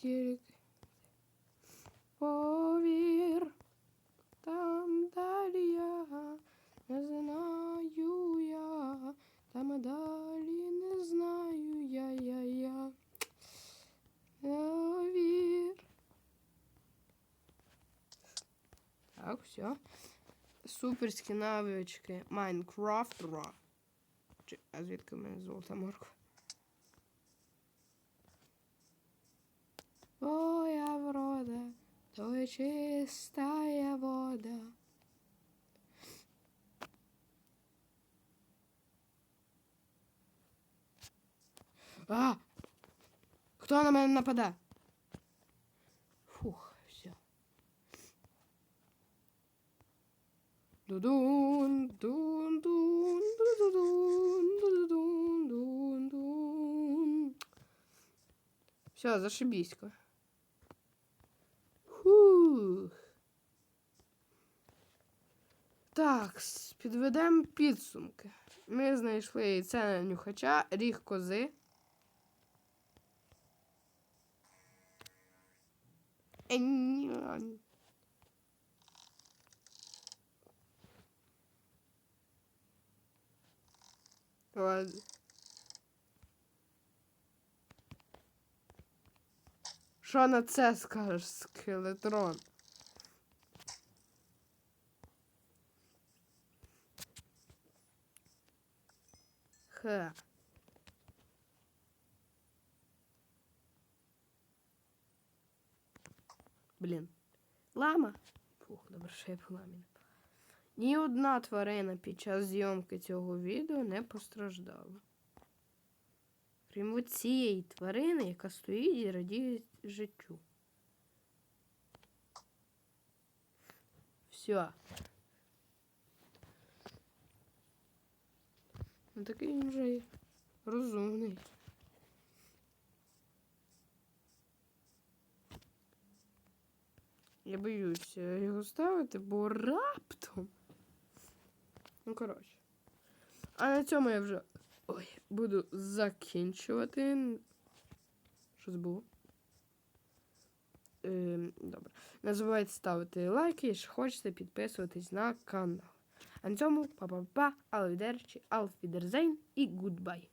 тільки повір, там далі я не знаю я, там далі не знаю я, я, я. Повір. Так, все. Суперські навички Майнкрафтера. Чи- А звідки в мене золота морква? Твоя врода, то є чистая вода. А! Хто на мене нападає? Фух, все. Дудун, дун, дун, дудун, дудун, дун, дун. Все, зашибісько. Фух. Так, підведемо підсумки. Ми знайшли яйце нюхача, ріг кози. Ладно. Що на це скажеш, скелетрон? Ха. Блін. Лама? Фух, добре, що я по ламі. Ні одна тварина під час зйомки цього відео не постраждала. Крім цієї тварини, яка стоїть і радіє життю. Все. Ну такий він вже розумний. Я боюся його ставити, бо раптом. Ну, коротше. А на цьому я вже ой, буду закінчувати. Щось було. Ем, добре. Не забувайте ставити лайки, якщо хочете підписуватись на канал. А на цьому па-па-па, алвідерчі, алфідерзейн і гудбай.